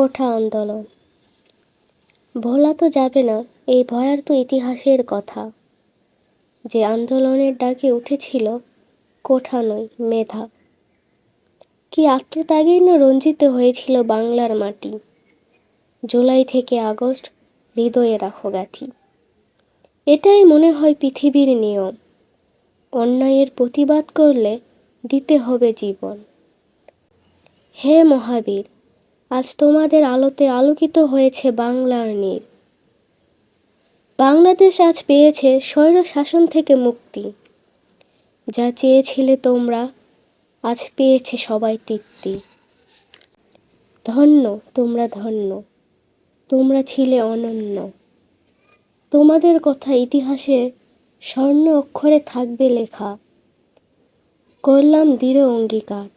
কোঠা আন্দোলন। ভোলা তো যাবে না, এই ভয়ার্ত ইতিহাসের কথা। যে আন্দোলনের ডাকে উঠেছিল কোঠা নয় মেধা। কি আত্মত্যাগেই না রঞ্জিত হয়েছিল বাংলার মাটি। জুলাই থেকে আগস্ট হৃদয়ে রাখো গাথি। এটাই মনে হয় পৃথিবীর নিয়ম। অন্যায়ের প্রতিবাদ করলে দিতে হবে জীবন। হে মহাবীর আজ তোমাদের আলোতে আলোকিত হয়েছে বাংলার নীর বাংলাদেশ আজ পেয়েছে স্বৈর শাসন থেকে মুক্তি। যা চেয়েছিলে তোমরা, আজ পেয়েছে সবাই তৃপ্তি। ধন্য, তোমরা ধন্য, তোমরা ছিলে অনন্য। তোমাদের কথা ইতিহাসে স্বর্ণ অক্ষরে থাকবে লেখা। করলাম দৃঢ় অঙ্গীকার।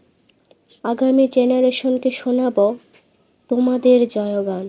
আগামী জেনারেশনকে শোনাব। তোমাদের জয়গান।